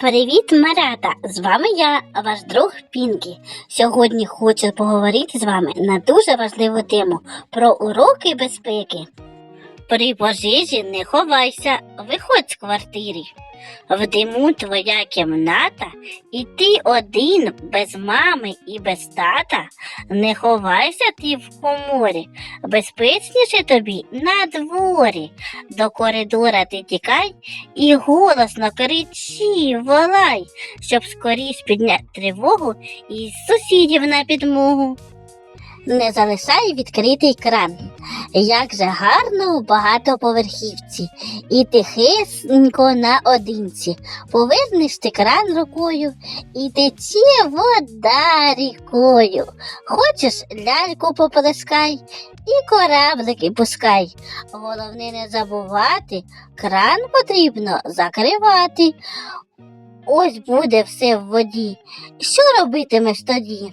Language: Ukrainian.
Привіт, Марата! З вами я, ваш друг Пінкі. Сьогодні хочу поговорити з вами на дуже важливу тему про уроки безпеки. При пожежі не ховайся, виходь з квартири. В диму твоя кімната, і ти один без мами і без тата. Не ховайся ти в коморі, безпечніше тобі на дворі. До коридора ти тікай і голосно кричи, волай, щоб скоріш підняти тривогу і сусідів на підмогу. Не залишай відкритий кран. Як же гарно у багатоповерхівці, і тихесенько наодинці. Повернеш ти кран рукою, і тече вода рікою. Хочеш ляльку поплескай і кораблики пускай. Головне не забувати, кран потрібно закривати. Ось буде все в воді. Що робитимеш тоді?